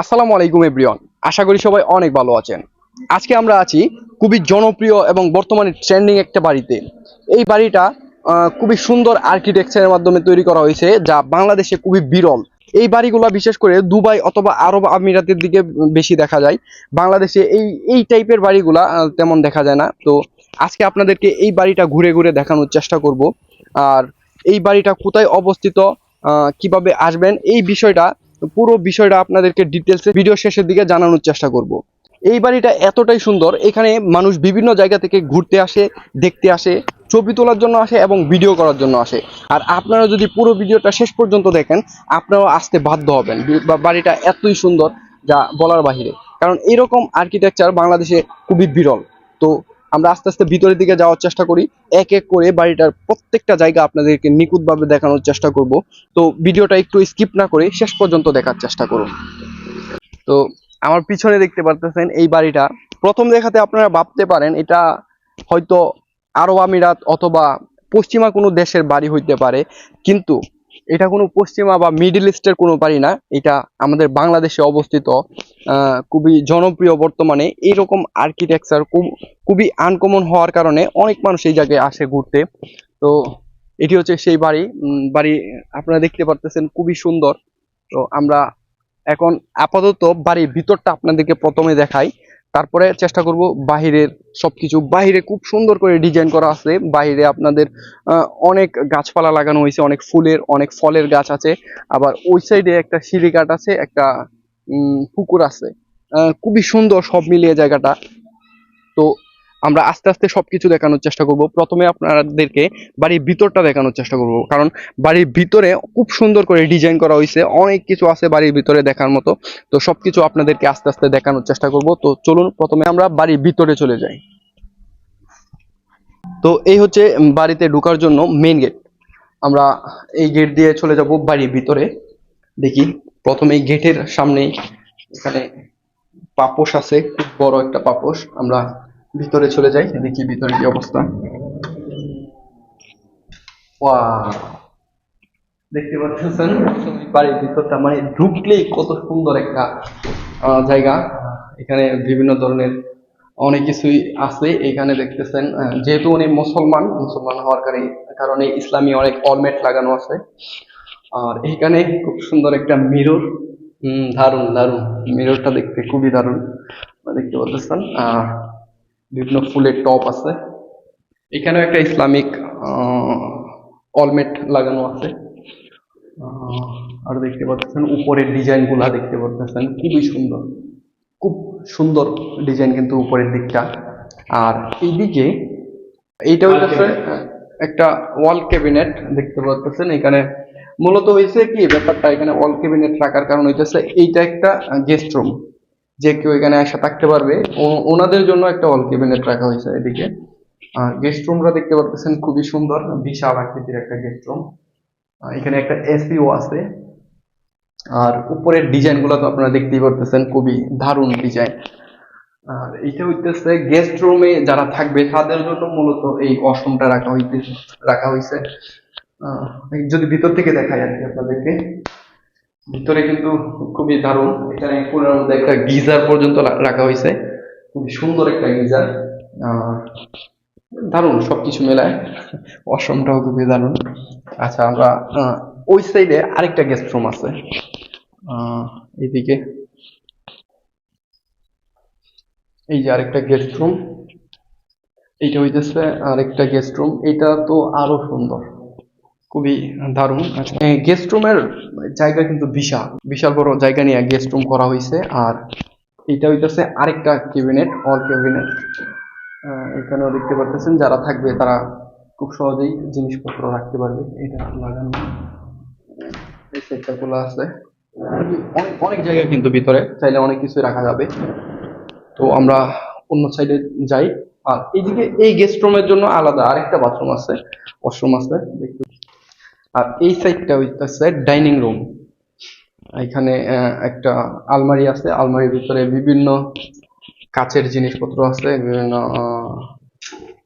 আসসালামু আলাইকুম এভরিওয়ান আশা করি সবাই অনেক ভালো আছেন। আজকে আমরা আছি খুবই জনপ্রিয় এবং বর্তমানে ট্রেন্ডিং একটা বাড়িতে। এই বাড়িটা খুবই সুন্দর আর্কিটেকচারের মাধ্যমে তৈরি করা হয়েছে, যা বাংলাদেশে খুবই বিরল। এই বাড়িগুলো বিশেষ করে দুবাই অথবা আরব আমিরাতের দিকে বেশি দেখা যায়। বাংলাদেশে এই এই টাইপের বাড়িগুলা তেমন দেখা যায় না। তো আজকে আপনাদেরকে এই বাড়িটা ঘুরে ঘুরে দেখানোর চেষ্টা করব। আর এই বাড়িটা কোথায় অবস্থিত কীভাবে আসবেন, এই বিষয়টা পুরো বিষয়টা আপনাদেরকে ডিটেলসে ভিডিও শেষের দিকে জানানোর চেষ্টা করব। এই বাড়িটা এতটাই সুন্দর, এখানে মানুষ বিভিন্ন জায়গা থেকে ঘুরতে আসে, দেখতে আসে, ছবি তোলার জন্য আসে এবং ভিডিও করার জন্য আসে। আর আপনারা যদি পুরো ভিডিওটা শেষ পর্যন্ত দেখেন, আপনারাও আসতে বাধ্য হবেন। বাড়িটা এতই সুন্দর যা বলার বাহিরে। কারণ এরকম আর্কিটেকচার বাংলাদেশে খুবই বিরল। তো আমরা আস্তে আস্তে ভিতরের দিকে যাওয়ার চেষ্টা করি। এক এক করে বাড়িটার প্রত্যেকটা জায়গা আপনাদেরকে নিখুঁতভাবে দেখানোর চেষ্টা করব। তো ভিডিওটা একটু স্কিপ না করে শেষ পর্যন্ত দেখার চেষ্টা করুন। তো আমার পিছনে দেখতে পারতেছেন এই বাড়িটা। প্রথম দেখাতে আপনারা ভাবতে পারেন, এটা হয়তো আরব আমিরাত অথবা পশ্চিমা কোনো দেশের বাড়ি হইতে পারে। কিন্তু এটা কোনো পশ্চিমা বা মিডল ইস্টের কোনো বাড়ি না। এটা আমাদের বাংলাদেশে অবস্থিত খুবই জনপ্রিয় বর্তমানে। এইরকম আর্কিটেকচার খুবই আনকমন হওয়ার কারণে অনেক মানুষ এই জায়গায় আসে ঘুরতে। তো এটি হচ্ছে সেই বাড়ি। বাড়ি আপনারা দেখতে পারতেছেন খুবই সুন্দর। তো আমরা এখন আপাতত বাড়ির ভিতরটা আপনাদেরকে প্রথমে দেখাই। তারপরে চেষ্টা করব বাহিরের সবকিছু বাইরে খুব সুন্দর করে ডিজাইন করা আছে। বাইরে আপনাদের অনেক গাছপালা লাগানো হয়েছে, অনেক ফুলের, অনেক ফলের গাছ আছে। আবার ওই সাইডে একটা সিঁড়ি কাঠ আছে, একটা পুকুর আছে। খুবই সুন্দর সব মিলিয়ে জায়গাটা। তো আমরা আস্তে আস্তে সবকিছু দেখানোর চেষ্টা করব। প্রথমে আপনাদেরকে বাড়ির ভিতরটা দেখানোর চেষ্টা করব। কারণ বাড়ির ভিতরে খুব সুন্দর করে ডিজাইন করা হয়েছে। অনেক কিছু আছে বাড়ির ভিতরে দেখার মতো। তো সবকিছু আপনাদেরকে আস্তে আস্তে দেখানোর চেষ্টা করব। তো চলুন, প্রথমে আমরা বাড়ির ভিতরে চলে যাই। তো এই হচ্ছে বাড়িতে ঢোকার জন্য মেইন গেট আমরা এই গেট দিয়ে চলে যাব বাড়ির ভিতরে। দেখি, প্রথমে গেটের সামনে এখানে পাপোশ আছে। খুব বড় একটা পাপোশ। আমরা ভিতরে চলে যাই দেখি ভিতরে কি অবস্থা! দেখতে পাচ্ছেন বাড়ির ভিতরটা মানে ঢুকলেই কত সুন্দর একটা আহ, জায়গা। এখানে বিভিন্ন ধরনের অনেক কিছুই আছে। এখানে দেখতেছেন আহ, যেহেতু উনি মুসলমান মুসলমান হওয়ার কারণে ইসলামী অনেক অলমেট লাগানো আছে। আর এখানে খুব সুন্দর একটা মিরর হম দারুণ দারুণ মিররটা দেখতে খুবই দারুণ দেখতে পাচ্ছেন আর বিভিন্ন ফুলের টপ আছে। এখানেও একটা ইসলামিক অলমেট লাগানো আছে। আর দেখতে পাচ্ছেন, উপরের ডিজাইনগুলা দেখতে পাচ্ছেন। খুবই সুন্দর। খুব সুন্দর ডিজাইন কিন্তু উপরের দিকটা। আর এইদিকে এইটা হচ্ছে একটা ওয়াল ক্যাবিনেট দেখতে পাচ্ছেন এখানে। মূলত হয়েছে কি, ব্যাপারটা এখানে ওয়াল ক্যাবিনেট রাখার কারণ হইতেছে, এইটা একটা গেস্ট রুম। যে কেউ এখানে এসে থাকতে পারবে। ওনাদের জন্য একটা ওয়াল ক্যাবিনেট রাখা হয়েছে এদিকে। আর গেস্ট রুমটা দেখতে পাচ্ছেন খুবই সুন্দর, বিশাল আকৃতির একটা গেস্ট রুম এখানে একটা এসিও আছে। আর উপরের ডিজাইনগুলো তো আপনারা দেখতেই পারতেছেন, খুবই দারুণ ডিজাইন। আর এইটা হইতেছে গেস্ট রুমে যারা থাকবে, তাদের জন্য মূলত এই ওয়াশরুমটা রাখা হইতে, রাখা হয়েছে যদি ভিতর থেকে দেখাই আর কি আপনাদেরকে। ভিতরে কিন্তু খুবই দারুণ। এখানে কোণের মধ্যে একটা গিজার পর্যন্ত রাখা হয়েছে। খুবই সুন্দর একটা গিজার। দারুণ সবকিছু মেলায়। ওয়াশরুমটাও খুবই দারুণ। আচ্ছা আমরা ওই সাইডে আরেকটা গেস্ট রুম আছে। আহ, এইদিকে। এই যে আরেকটা গেস্ট রুম এইটা হইতেছে আরেকটা গেস্ট রুম এটা তো আরও সুন্দর। খুবই দারুণ গেস্ট রুমের জায়গা কিন্তু বিশাল। বিশাল বড় জায়গা নিয়ে গেস্ট রুম করা হয়েছে আর এটা হইতেছে আরেকটা ক্যাবিনেট অল ক্যাবিনেট এখানেও দেখতে পারতেছেন, যারা থাকবে তারা খুব সহজেই জিনিসপত্র রাখতে পারবে। এটা লাগানো। এই সেটটা খোলা আছে। অনেক অনেক জায়গা কিন্তু ভিতরে, চাইলে অনেক কিছু রাখা যাবে। তো আমরা অন্য সাইডে যাই। আর এইদিকে এই গেস্ট রুমের জন্য আলাদা আরেকটা বাথরুম আছে ওয়াশরুম আছে। দেখতে আর এই সাইডটা হইতেছে ডাইনিং রুম। এখানে একটা আলমারি আছে। আলমারির ভিতরে বিভিন্ন কাচের জিনিসপত্র আছে, বিভিন্ন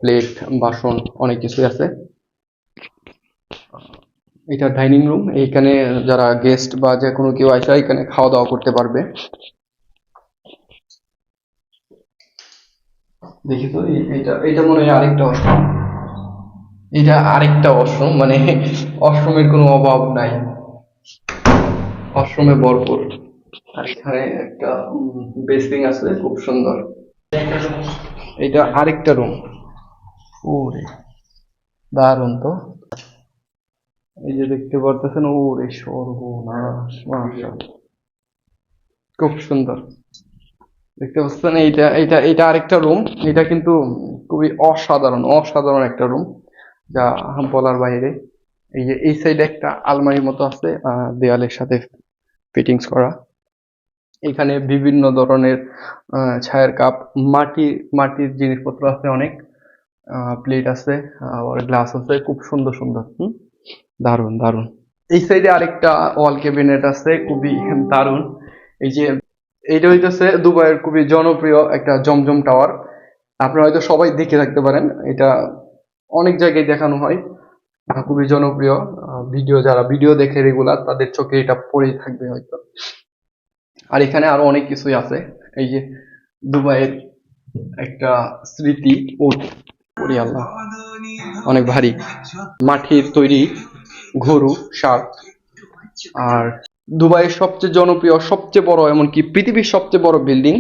প্লেট, বাসন, অনেক কিছুই আছে। এটা ডাইনিং রুম। এইখানে যারা গেস্ট বা যে কোনো কেউ আসে এখানে খাওয়া দাওয়া করতে পারবে। দেখি তো এইটা এটা মনে হয় আরেকটা ওয়াশরুম। এটা আরেকটা ওয়াশরুম মানে ওয়াশরুমের কোনো অভাব নাই। ওয়াশরুমে ভরপুর। আর এখানে একটা বেসিং আছে, খুব সুন্দর। এটা আরেকটা রুম ওরে, দারুণ তো। এই যে দেখতে পারতেছেন, ওরে সর্বনাশ। খুব সুন্দর। দেখতে পাচ্ছেন, এইটা এইটা এটা আরেকটা রুম এটা কিন্তু খুবই অসাধারণ অসাধারণ একটা রুম যা বলার বাইরে। এই যে, এই সাইডে একটা আলমারির মতো আছে দেয়ালের সাথে ফিটিংস করা। এখানে বিভিন্ন ধরনের ছায়ের কাপ, মাটি, মাটির জিনিসপত্র আছে অনেক। প্লেট আছে, আবার গ্লাস আছে, খুব সুন্দর সুন্দর। হুম? দারুণ দারুণ। এই সাইডে আরেকটা ওয়াল ক্যাবিনেট আছে, খুবই দারুণ। এই যে, এইটা হইতেছে দুবাইয়ের খুবই জনপ্রিয় একটা জমজম টাওয়ার আপনারা হয়তো সবাই দেখে থাকতে পারেন, এটা অনেক জায়গায় দেখানো হয়। খুবই জনপ্রিয় ভিডিও যারা, ভিডিও দেখে রেগুলার তাদের চোখে এটা পড়েই থাকবে হয়তো। আর এখানে আরও অনেক কিছুই আছে। এই যে দুবাইয়ের একটা স্মৃতি আল্লাহ, অনেক ভারী। মাটির তৈরি গরু শার্ক আর দুবাইয়ের সবচেয়ে জনপ্রিয়, সবচেয়ে বড়, এমনকি পৃথিবীর সবচেয়ে বড় বিল্ডিং,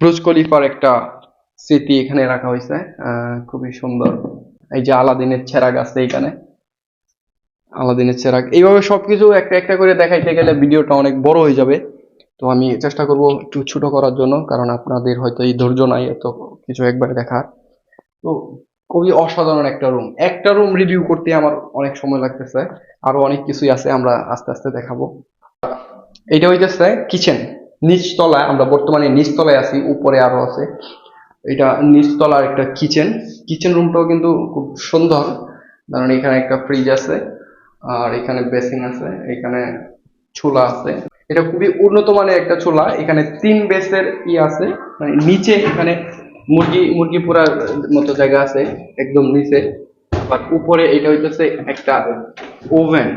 ব্রুজ খলিফার একটা স্মৃতি এখানে রাখা হয়েছে খুবই সুন্দর। এই যে আলাদিনের চেরাগ আছে এখানে আলাদিনের চেরাগ। এইভাবে সবকিছু একটা একটা করে দেখাইতে গেলে ভিডিওটা অনেক বড় হয়ে যাবে। তো আমি চেষ্টা করব একটু ছোট করার জন্য, কারণ আপনাদের হয়তো এই ধৈর্য নাই এত কিছু একবারে দেখার। তো খুবই অসাধারণ একটা রুম একটা রুম রিভিউ করতে আমার অনেক সময় লাগতেছে। আরও অনেক কিছুই আছে, আমরা আস্তে আস্তে দেখাবো। এটা হইতেছে কিচেন নিচতলায়, আমরা বর্তমানে নিচতলায় আছি, উপরে আরও আছে। এটা নিচতলার একটা কিচেন কিচেন রুমটাও কিন্তু খুব সুন্দর। কারণ এখানে একটা ফ্রিজ আছে। আর এখানে বেসিং আছে, এখানে ছোলা আছে। এটা খুবই উন্নত মানের একটা ছোলা এখানে তিন বেসের ই আছে মানে নিচে এখানে মুরগি মুরগি পোড়ার মতো জায়গা আছে, একদম নিচে। আর উপরে এটা হইতেছে একটা ওভেন।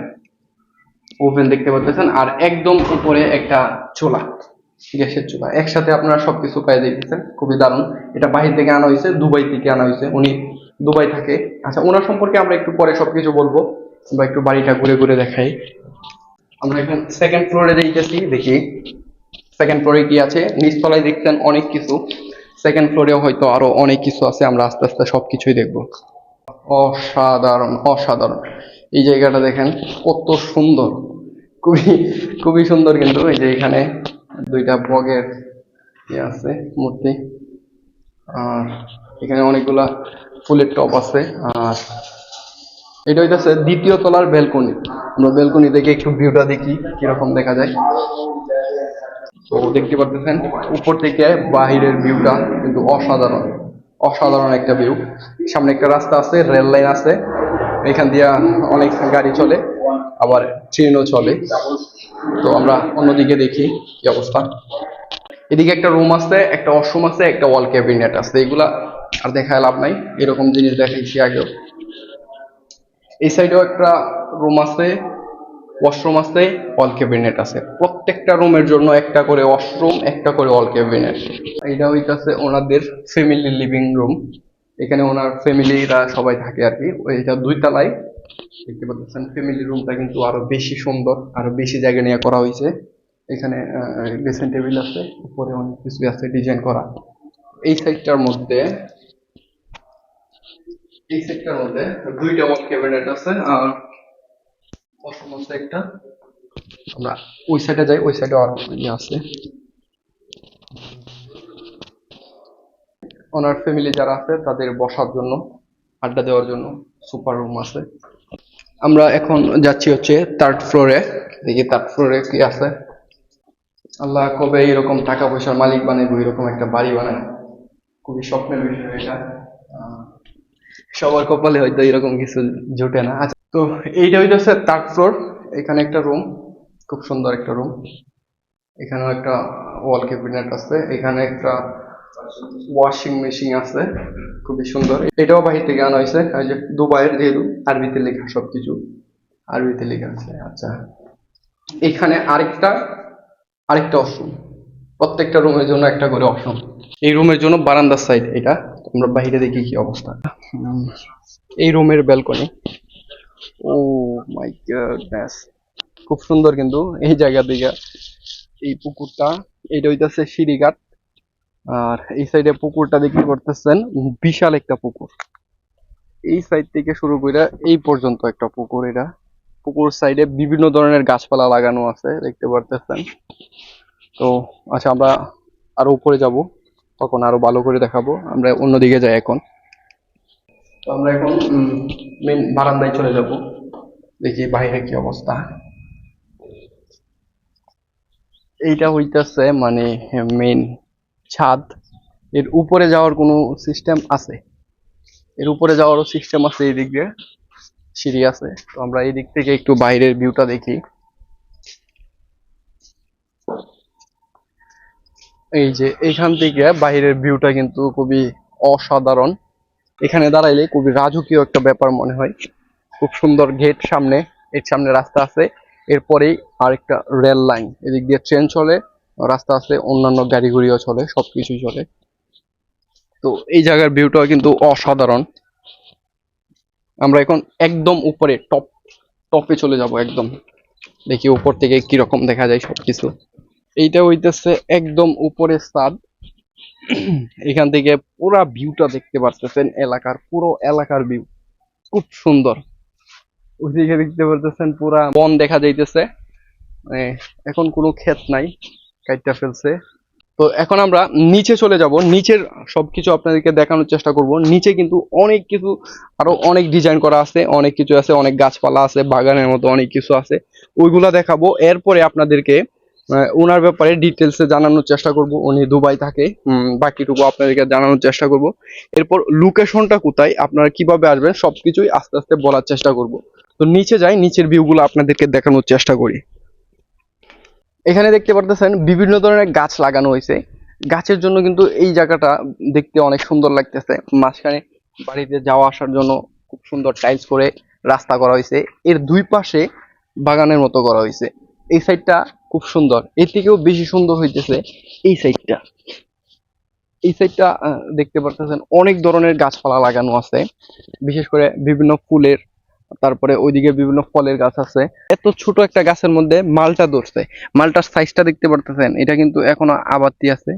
ওভেন দেখতে পাচ্ছেন, আর একদম উপরে একটা চুলা, গ্যাসের চুলা। একসাথে আপনারা সবকিছু পাই দেখতেছেন, খুবই দারুণ। এটা বাহির থেকে আনা হয়েছে দুবাই থেকে আনা হয়েছে উনি দুবাই থাকে। আচ্ছা ওনার সম্পর্কে আমরা একটু পরে সবকিছু বলব। বা একটু বাড়িটা ঘুরে ঘুরে দেখাই। আমরা এখন সেকেন্ড ফ্লোরে দেখতেছি দেখি। সেকেন্ড ফ্লোরে কি আছে? নিচতলায় দেখতেন অনেক কিছু। সেকেন্ড ফ্লোরেও হয়তো আরও অনেক কিছু আছে, আমরা আস্তে আস্তে সবকিছুই দেখব। অসাধারণ অসাধারণ। এই জায়গাটা দেখেন, কত সুন্দর। খুবই খুবই সুন্দর কিন্তু। এই যে এখানে দুইটা বগের ইয়ে আছে, মূর্তি। আর এখানে অনেকগুলা ফুলের টপ আছে। আর এটা হইতেছে দ্বিতীয় তলার বেলকনি। আমরা বেলকনি থেকে একটু ভিউটা দেখি, কীরকম দেখা যায়। তো দেখতে পারতেছেন, উপর থেকে বাহিরের ভিউটা কিন্তু অসাধারণ অসাধারণ একটা ভিউ সামনে একটা রাস্তা আছে রেল লাইন আছে। এখান দিয়ে অনেক গাড়ি চলে, আবার ট্রেনও চলে। তো আমরা অন্যদিকে দেখি কি অবস্থা। এদিকে একটা রুম আছে, একটা ওয়াশরুম আছে, একটা ওয়াল ক্যাবিনেট আছে। এগুলা আর দেখায় লাভ নাই। এরকম জিনিস দেখাইছি আগেও। এই সাইডেও একটা রুম আছে ওয়াশরুম আছে ওয়াল ক্যাবিনেট আছে। প্রত্যেকটা রুমের জন্য একটা করে ওয়াশরুম একটা করে ওয়াল ক্যাবিনেট এটা হইতাছে ওনাদের ফ্যামিলি লিভিং রুম এখানে ওনার ফ্যামিলিরা সবাই থাকে আর কি। এটা দুই তলায় দেখতে পাচ্ছেন ফ্যামিলি রুমটা কিন্তু আরও বেশি সুন্দর, আরও বেশি জায়গা নিয়ে করা হয়েছে এখানে ড্রেসিং টেবিল আছে, উপরে অনেক কিছু আছে ডিজাইন করা। এই সাইডটার মধ্যে এই সেটটার মধ্যে দুইটা ওয়াল ক্যাবিনেট আছে, আর ওয়াশরুম আছে একটা। আমরা ওই সাইডে যাই, ওই সাইডে আরও ইয়ে আছে। ওনার ফ্যামিলি যারা আছে, তাদের বসার জন্য, আড্ডা দেওয়ার জন্য সুপার রুম আছে। আমরা এখন যাচ্ছি হচ্ছে থার্ড ফ্লোরে দেখি থার্ড ফ্লোরে কি আছে। আল্লাহ কবে এরকম টাকা পয়সার মালিক বানাইবো, এরকম একটা বাড়ি বানায় খুবই স্বপ্নের বিষয় এটা। সবার কপালে হয়তো এরকম কিছু জোটে না। আচ্ছা তো এইটা হইতেছে থার্ড ফ্লোর এখানে একটা রুম খুব সুন্দর একটা রুম এখানেও একটা ওয়াল ক্যাবিনেট আছে, এখানে একটা ওয়াশিং মেশিন আছে, খুবই সুন্দর। এটাও বাহির থেকে আনা হয়েছে, এই যে দুবাইয়ের যেহেতু, আরবিতে লেখা সবকিছু, আরবিতে লেখা আছে। আচ্ছা এখানে আরেকটা আরেকটা অপশন প্রত্যেকটা রুমের জন্য একটা করে অপশন এই রুমের জন্য বারান্দার সাইড এটা। আমরা বাইরে দেখি কি অবস্থা। এই রুমের ব্যালকনি ও মাই গডনেস খুব সুন্দর কিন্তু এই জায়গা দিকে। এই পুকুরটা এইটা হইতাছে সিঁড়িঘাট। আর এই সাইডে পুকুরটা দেখতে করতেছেন, বিশাল একটা পুকুর। এই সাইড থেকে শুরু করে এই পর্যন্ত একটা পুকুর এটা। পুকুর সাইডে বিভিন্ন ধরনের গাছপালা লাগানো আছে, দেখতে পারতেছেন। তো আচ্ছা আমরা আরও উপরে যাব। তখন আরও ভালো করে দেখাবো। আমরা অন্যদিকে যাই এখন। তো আমরা এখন মেন বারান্দায় চলে যাব। দেখি বাইরে কি অবস্থা? এইটা হইতাছে মানে মেন ছাদ। এর উপরে যাওয়ার কোনো সিস্টেম আছে? এর উপরে যাওয়ারও সিস্টেম আছে এই দিক দিয়ে সিঁড়ি আছে। তো আমরা এই দিক থেকে একটু বাইরের ভিউটা দেখি। এই যে এখান থেকে বাইরের ভিউটা কিন্তু খুবই অসাধারণ। এখানে দাঁড়াইলে খুবই রাজকীয় একটা ব্যাপার মনে হয়। খুব সুন্দর গেট সামনে, এর সামনে রাস্তা আছে। এরপরেই আরেকটা রেল লাইন এদিক দিয়ে ট্রেন চলে, রাস্তা আছে, অন্যান্য গাড়ি ঘুড়িও চলে, সবকিছুই চলে। তো এই জায়গার ভিউটাও কিন্তু অসাধারণ। আমরা এখন একদম উপরে টপ টপে চলে যাব একদম। দেখি উপর থেকে কি রকম দেখা যায় সবকিছু। এইটা হইতেছে একদম উপরে ছাদ। এখান থেকে পুরা ভিউটা দেখতে পারতেছেন এলাকার, পুরো এলাকার ভিউ খুব সুন্দর। ওইদিকে দেখতে পারতেছেন পুরা বন দেখা যাইতেছে। মানে এখন কোনো ক্ষেত নাই, কাইটটা ফেলছে। তো এখন আমরা নিচে চলে যাব। নিচের সবকিছু আপনাদেরকে দেখানোর চেষ্টা করব। নিচে কিন্তু অনেক কিছু, আরও অনেক ডিজাইন করা আছে, অনেক কিছু আছে, অনেক গাছপালা আছে, বাগানের মতো অনেক কিছু আছে। ওইগুলা দেখাবো। এরপরে আপনাদেরকে ওনার ব্যাপারে ডিটেলসে জানানোর চেষ্টা করব। উনি দুবাই থাকে। বাকিটুকু আপনাদেরকে জানানোর চেষ্টা করব। এরপর লোকেশনটা কোথায়, আপনারা কীভাবে আসবেন, সবকিছুই আস্তে আস্তে বলার চেষ্টা করব। তো নিচে যাই, নিচের ভিউগুলো আপনাদেরকে দেখানোর চেষ্টা করি। এখানে দেখতে পারতেছেন, বিভিন্ন ধরনের গাছ লাগানো হয়েছে। গাছের জন্য কিন্তু এই জায়গাটা দেখতে অনেক সুন্দর লাগতেছে। মাঝখানে বাড়িতে যাওয়া আসার জন্য খুব সুন্দর টাইলস করে রাস্তা করা হয়েছে। এর দুই পাশে বাগানের মতো করা হয়েছে। এই সাইডটা খুব সুন্দর। এর থেকেও বেশি সুন্দর হইতেছে এই সাইডটা এই সাইডটা দেখতে পারতেছেন অনেক ধরনের গাছপালা লাগানো আছে। বিশেষ করে বিভিন্ন ফুলের, তারপরে ওইদিকে বিভিন্ন ফলের গাছ আছে। এত ছোট একটা গাছের মধ্যে মালটা ধরছে। মালটার সাইজটা দেখতে পারতেছেন, এটা কিন্তু এখনও আবাদি আছে।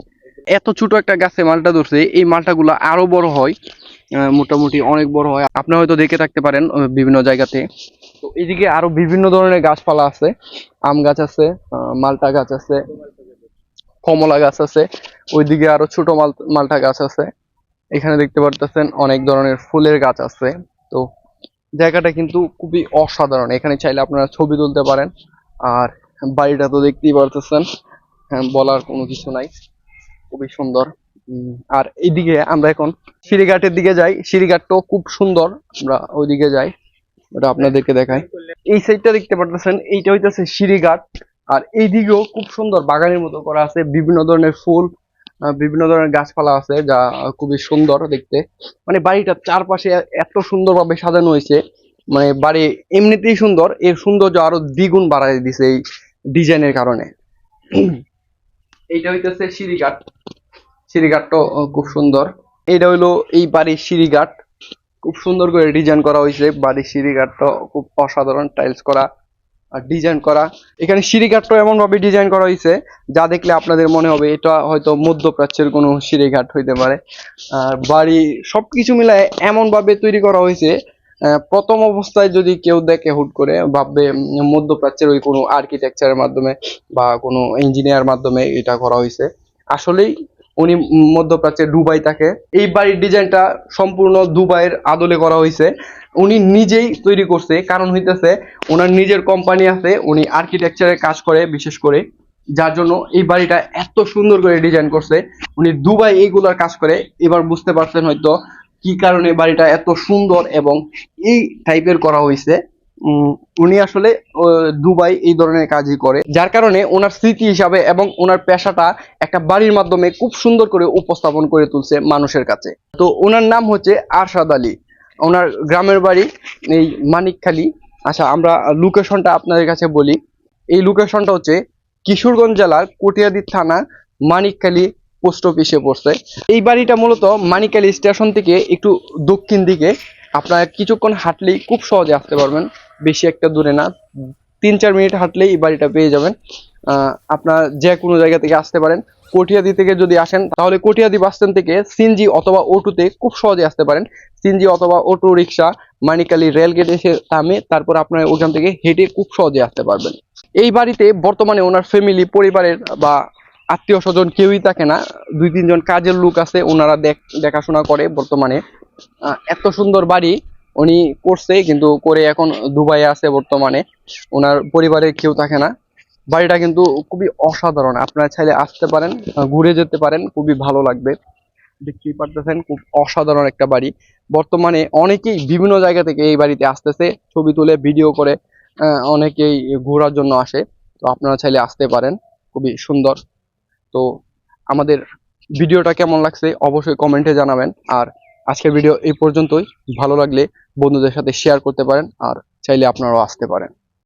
এত ছোট একটা গাছে মালটা ধরছে এই মালটাগুলো আরও বড় হয় মোটামুটি অনেক বড় হয়। আপনি হয়তো দেখে থাকতে পারেন বিভিন্ন জায়গাতে। তো এদিকে আরও বিভিন্ন ধরনের গাছপালা আছে। আম গাছ আছে মালটা গাছ আছে কমলা গাছ আছে ওইদিকে আরও ছোট মাল মালটা গাছ আছে। এখানে দেখতে পারতেছেন অনেক ধরনের ফুলের গাছ আছে। তো জায়গাটা কিন্তু খুবই অসাধারণ। এখানে চাইলে আপনারা ছবি তুলতে পারেন। আর বাড়িটা তো দেখতেই পারতেছেন হ্যাঁ, বলার কোনো কিছু নাই। খুবই সুন্দর। আর এইদিকে আমরা এখন সিঁড়িঘাটের দিকে যাই। সিঁড়িঘাটটাও খুব সুন্দর। আমরা ওইদিকে যাই। ওটা আপনাদেরকে দেখাই। এই সাইডটা দেখতে পারতেছেন, এইটা হইতেছে সিঁড়িঘাট। আর এইদিকেও খুব সুন্দর বাগানের মতো করা আছে। বিভিন্ন ধরনের ফুল বিভিন্ন ধরনের গাছপালা আছে যা খুবই সুন্দর দেখতে। মানে বাড়িটার চারপাশে এত সুন্দরভাবে সাজানো হয়েছে। মানে বাড়ি এমনিতেই সুন্দর। এর সৌন্দর্য আরও দ্বিগুণ বাড়াই দিছে এই ডিজাইনের কারণে। এইটা হইতেছে সিঁড়িঘাট। সিঁড়িঘাটটা খুব সুন্দর। এটা হইল এই বাড়ির সিঁড়িঘাট। খুব সুন্দর করে ডিজাইন করা হয়েছে বাড়ির সিঁড়িঘাটটা খুব অসাধারণ টাইলস করা আর ডিজাইন করা। এখানে সিঁড়িঘাটটা এমন ভাবে ডিজাইন করা হয়েছে যা দেখলে আপনাদের মনে হবে এটা হয়তো মধ্যপ্রাচ্যের কোনো সিঁড়িঘাট হইতে পারে। আর বাড়ি সবকিছু মিলায় এমন ভাবে তৈরি করা হয়েছে প্রথম অবস্থায় যদি কেউ দেখে হুট করে ভাববে মধ্যপ্রাচ্যের ওই কোনো আর্কিটেকচারের মাধ্যমে বা কোনো ইঞ্জিনিয়ার মাধ্যমে এটা করা হয়েছে আসলেই উনি মধ্যপ্রাচ্যের দুবাই থাকে এই বাড়ির ডিজাইনটা সম্পূর্ণ দুবাইয়ের আদলে করা হয়েছে উনি নিজেই তৈরি করছে, কারণ হইতেছে ওনার নিজের কোম্পানি আছে, উনি আর্কিটেকচারের কাজ করে বিশেষ করে, যার জন্য এই বাড়িটা এত সুন্দর করে ডিজাইন করছে। উনি দুবাই এইগুলার কাজ করে, এবার বুঝতে পারছেন হয়তো কি কারণে বাড়িটা এত সুন্দর এবং এই টাইপের করা হয়েছে? উনি আসলে দুবাই এই ধরনের কাজই করে। যার কারণে ওনার স্মৃতি হিসাবে এবং ওনার পেশাটা একটা বাড়ির মাধ্যমে খুব সুন্দর করে উপস্থাপন করে তুলছে মানুষের কাছে। তো ওনার নাম হচ্ছে আরশাদ আলী। ওনার গ্রামের বাড়ি এই মানিকখালী। আচ্ছা আমরা লোকেশনটা আপনাদের কাছে বলি। এই লোকেশনটা হচ্ছে কিশোরগঞ্জ জেলার কটিয়াদি থানা মানিকখালী পোস্ট অফিসে পড়ছে। এই বাড়িটা মূলত মানিকখালী স্টেশন থেকে একটু দক্ষিণ দিকে। আপনারা কিছুক্ষণ হাঁটলেই খুব সহজে আসতে পারবেন। বেশি একটা দূরে না। তিন, চার মিনিট হাঁটলেই এই বাড়িটা পেয়ে যাবেন। আপনার যে কোনো জায়গা থেকে আসতে পারেন। কটিয়াদি থেকে যদি আসেন, তাহলে কটিয়াদি বাস স্ট্যান্ড থেকে সিনজি অথবা অটোতে খুব সহজে আসতে পারেন। সিনজি অথবা অটো রিক্সা মানিকালি রেল গেট এসে থামে, তারপর আপনার ওখান থেকে হেঁটে খুব সহজে আসতে পারবেন। এই বাড়িতে বর্তমানে ওনার ফ্যামিলি পরিবারের বা আত্মীয় স্বজন কেউই থাকে না। দুই তিনজন কাজের লোক আছে, ওনারা দেখ- দেখাশোনা করে বর্তমানে। এত সুন্দর বাড়ি উনি করছে, কিন্তু করে এখন দুবাইয়ে আছে বর্তমানে। ওনার পরিবারে কেউ থাকে না। বাড়িটা কিন্তু খুবই অসাধারণ। আপনারা চাইলে আসতে পারেন ঘুরে যেতে পারেন, খুবই ভালো লাগবে। দেখতেই পারতেছেন, খুব অসাধারণ একটা বাড়ি। বর্তমানে অনেকেই বিভিন্ন জায়গা থেকে এই বাড়িতে আসতেছে, ছবি তুলে, ভিডিও করে অনেকেই ঘোরার জন্য আসে। তো আপনারা চাইলে আসতে পারেন, খুবই সুন্দর। তো আমাদের ভিডিওটা কেমন লাগছে অবশ্যই কমেন্টে জানাবেন। আর আজকের ভিডিও এই পর্যন্তই। ভালো লাগলে বন্ধুদের সাথে শেয়ার করতে পারেন, আর চাইলে আপনারাও আসতে পারেন।